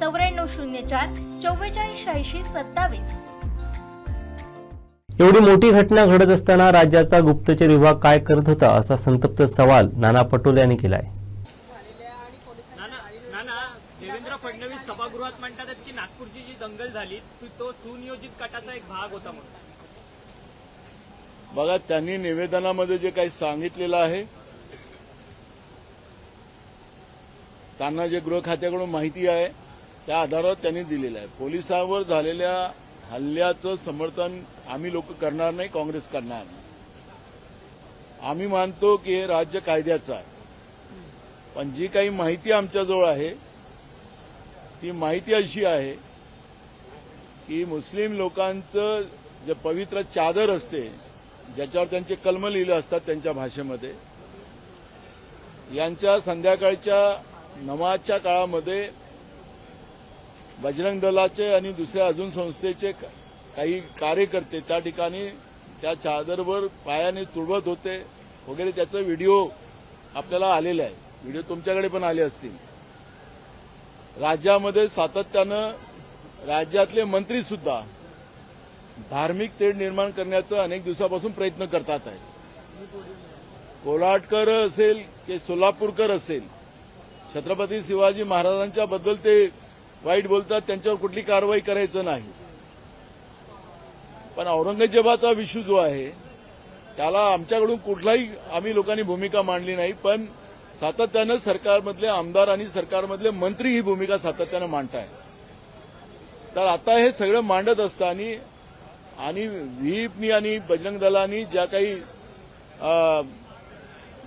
चौऱ्याण्णव शून्य चार चव्वेचाळीस शहाऐंशी सत्तावीस. एवढी मोठी घटना घडत असताना राज्याचा गुप्तचर विभाग काय करत होता असा संतप्त सवाल नाना पटोले यांनी केलाय. नाना नाना देवेंद्र फडणवीस सभागृहात म्हणतात की नागपूरची जी दंगल झाली ती तो सुनियोजित कटाचा एक भाग होता म्हणून. बघा त्यांनी निवेदनामध्ये जे काही सांगितलेलं आहे त्यांना जे गृह खात्याकडून माहिती आहे त्या आधारावर त्यांनी दिलेलं आहे. पोलिसांवर झालेल्या हल्ल्याचं समर्थन आम्ही लोक करणार नाही काँग्रेस करणार नाही. आम्ही मानतो की हे राज्य कायद्याचं आहे. पण जी काही माहिती आमच्याजवळ आहे ती माहिती अशी आहे की मुस्लिम लोकांचं जे पवित्र चादर असते ज्याच्यावर त्यांचे कलम लिहिले असतात त्यांच्या भाषेमध्ये यांच्या संध्याकाळच्या नमाजच्या काळामध्ये बजरंग दलाचे आणि दुसऱ्या अजून संस्थेचे काही कार्यकर्ते त्या ठिकाणी त्या चादरवर पायाने तुडवत होते. वगैरे त्याचा व्हिडिओ आपल्याला आलेला आहे. व्हिडिओ तुमच्याकडे पण आले असतील. राज्यामध्ये सातत्यानं राज्यातले मंत्री सुद्धा धार्मिक तेढ निर्माण करण्याचा अनेक दिवसापासून प्रयत्न करतात आहे कोल्हाटकर असेल की सोलापूरकर असेल छत्रपती शिवाजी महाराजांच्या बद्दल ते वाईट बोलतात त्यांच्यावर कुठली कारवाई करायचं नाही. पण औरंगजेबाचा विषय जो आहे त्याला आमच्याकडून कुठलाही आम्ही लोकांनी भूमिका मांडली नाही पण सातत्यानं सरकारमधले आमदार आणि सरकारमधले मंत्री ही भूमिका सातत्यानं मांडताय. तर आता हे सगळं मांडत असताना आणि व्हीपनी आणि बजरंग दलानी ज्या काही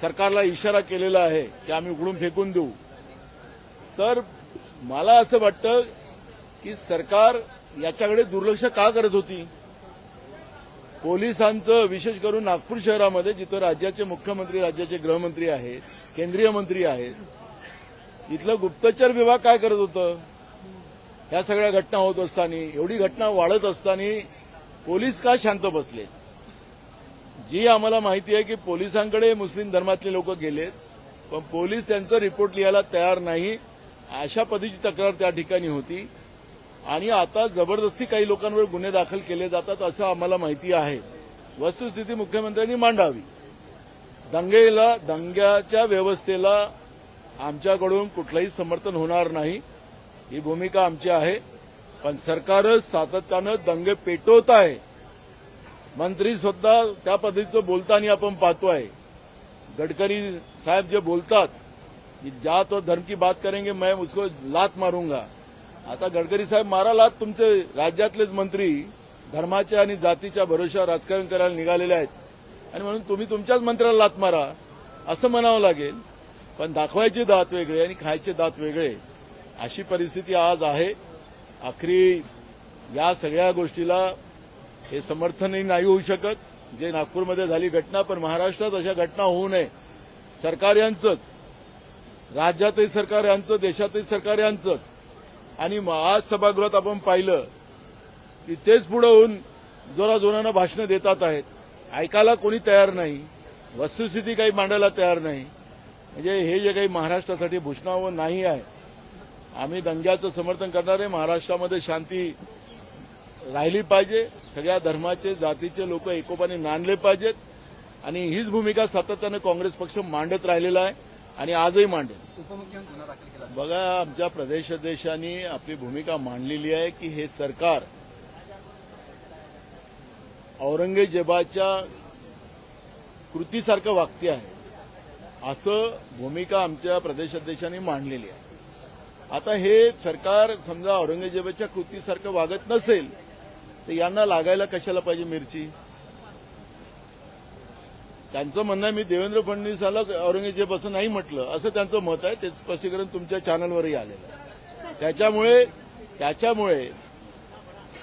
सरकारला इशारा केलेला आहे की आम्ही उघडून फेकून देऊ. तर मला असं वाटतं की सरकार याच्याकडे दुर्लक्ष का करत होती? पोलिसांचं विशेष करून नागपूर शहरामध्ये जिथं राज्याचे मुख्यमंत्री राज्याचे गृहमंत्री आहेत केंद्रीय मंत्री आहेत इथलं गुप्तचर विभाग काय करत होतं? ह्या सगळ्या घटना होत असताना एवढी घटना वाढत असताना पोलीस का शांत बसले? जी आम्हाला माहिती आहे की पोलिसांकडे मुस्लिम धर्मातले लोक गेलेत पण पोलीस त्यांचं रिपोर्ट लिहायला तयार नाही. अशा पद्धतीची तक्रार त्या ठिकाणी होती. आणि आता जबरदस्ती काही लोकांवर गुन्हे दाखल केले जातात असं आम्हाला माहिती आहे. वस्तुस्थिती मुख्यमंत्र्यांनी मांडावी. दंगेला दंग्याच्या व्यवस्थेला आमच्याकडून कुठलंही समर्थन होणार नाही. ही भूमिका आमची आहे. पण सरकारच सातत्यानं दंगे पेटवत आहे. मंत्री सुद्धा त्या पद्धतीचं बोलताना आपण पाहतोय. गडकरी साहेब जे बोलतात की ज्या तो धर्म की बात करेंगे मैं उसको लात मारूंगा। आता गडकरी साहेब मारा लात तुमचे राज्यातलेच मंत्री धर्माच्या आणि जातीच्या भरोशावर राजकारण करायला निघालेले आहेत. आणि म्हणून तुम्ही तुमच्याच मंत्र्याला लात मारा असं म्हणावं लागेल. पण दाखवायचे दात वेगळे आणि खायचे दात वेगळे. अशी परिस्थिती आज आहे. आखरी या सगळ्या गोष्टीला हे समर्थनही नाही होऊ शकत. जे नागपूरमध्ये झाली घटना पण महाराष्ट्रात अशा घटना होऊ नये. सरकार यांचंच. राज्यातही सरकार यांचं देशातही सरकार यांचंच आणि आज सभागृहात आपण पाहिलं की तेच पुढे होऊन जोराजोरानं भाषणं देतात आहेत. ऐकायला कोणी तयार नाही. वस्तुस्थिती काही मांडायला तयार नाही. म्हणजे हे जे काही महाराष्ट्रासाठी भूषणावं नाही आहे. आम्ही दंग्याचं समर्थन करणार आहे. महाराष्ट्रामध्ये शांती राहिली पाहिजे. सगळ्या धर्माचे जातीचे लोक एकोपाने नांदले पाहिजेत. आणि हीच भूमिका सातत्यानं काँग्रेस पक्ष मांडत राहिलेला आहे. आणि आजही मांडेल. बघा आमच्या प्रदेश अध्यक्षांनी आपली भूमिका मांडलेली आहे की हे सरकार औरंगजेबाच्या कृतीसारखं वागते आहे असं भूमिका आमच्या प्रदेश अध्यक्षांनी मांडलेली आहे. आता हे सरकार समजा औरंगजेबाच्या कृतीसारखं वागत नसेल तर यांना लागायला कशाला पाहिजे मिरची? त्यांचं म्हणणं आहे मी देवेंद्र फडणवीसाला औरंगजेब असं नाही म्हटलं. असं त्यांचं मत आहे. ते स्पष्टीकरण तुमच्या चॅनलवरही आलेलं आहे. त्याच्यामुळे त्याच्यामुळे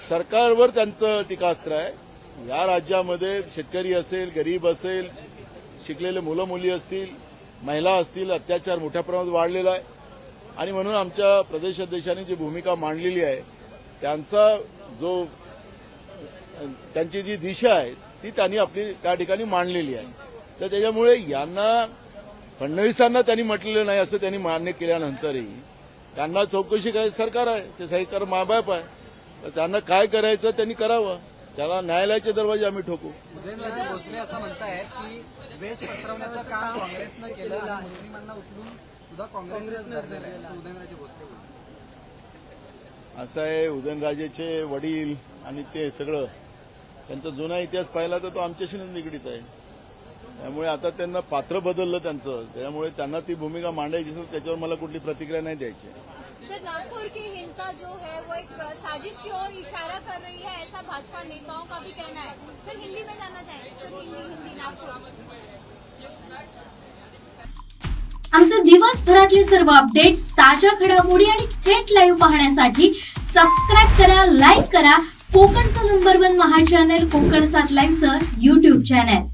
सरकारवर त्यांचं टीकास्त्र आहे. या राज्यामध्ये शेतकरी असेल गरीब असेल शिकलेले मुलं मुली असतील महिला असतील अत्याचार मोठ्या प्रमाणात वाढलेला आहे. आणि म्हणून आमच्या प्रदेश अध्यक्षांनी जी भूमिका मांडलेली आहे त्यांचा जो त्यांची जी दिशा आहे ती त्यांनी आपली त्या ठिकाणी मांडलेली आहे. तर त्याच्यामुळे यांना फडणवीसांना त्यांनी म्हटलेलं नाही असं त्यांनी मान्य केल्यानंतरही त्यांना चौकशी करायचं सरकार आहे. ते सरकार मायबाप आहे. तर त्यांना काय करायचं त्यांनी करावं. त्याला न्यायालयाचे दरवाजे आम्ही ठोकू. भोसले असं म्हणतायत की द्वेष पसरवण्याचं काम काँग्रेसनं केलं आणि मुस्लिमांना उचलून सुद्धा काँग्रेसनं धरलेलं आहे असं उदयनराजे भोसले बोलतात. असं आहे उदयनराजेचे वडील आणि ते सगळं त्यांचा जुना इतिहास पाहिला तर तो आमच्याशी निगडीत आहे. त्यामुळे आता त्यांना पात्र बदललं त्यांचं. त्यामुळे त्यांना ती भूमिका मांडायची असेल त्याच्यावर मला कुठली प्रतिक्रिया नाही द्यायची. सर नागपुर की हिंसा जो है वो एक साजिश की ओर इशारा कर रही है ऐसा भाजपा नेताओं का भी कहना है। सर हिंदी में जानना चाहेंगे? सर हिंदी हिंदी नागपुर। आमचे दिवसभरातले सर्व अपडेट्स ताज्या घडामोडी आणि थेट लाईव्ह पाहण्यासाठी सबस्क्राईब करा लाईक करा. कोकणचं number one Maha channel Konkan सात लाईनचं युट्यूब चॅनल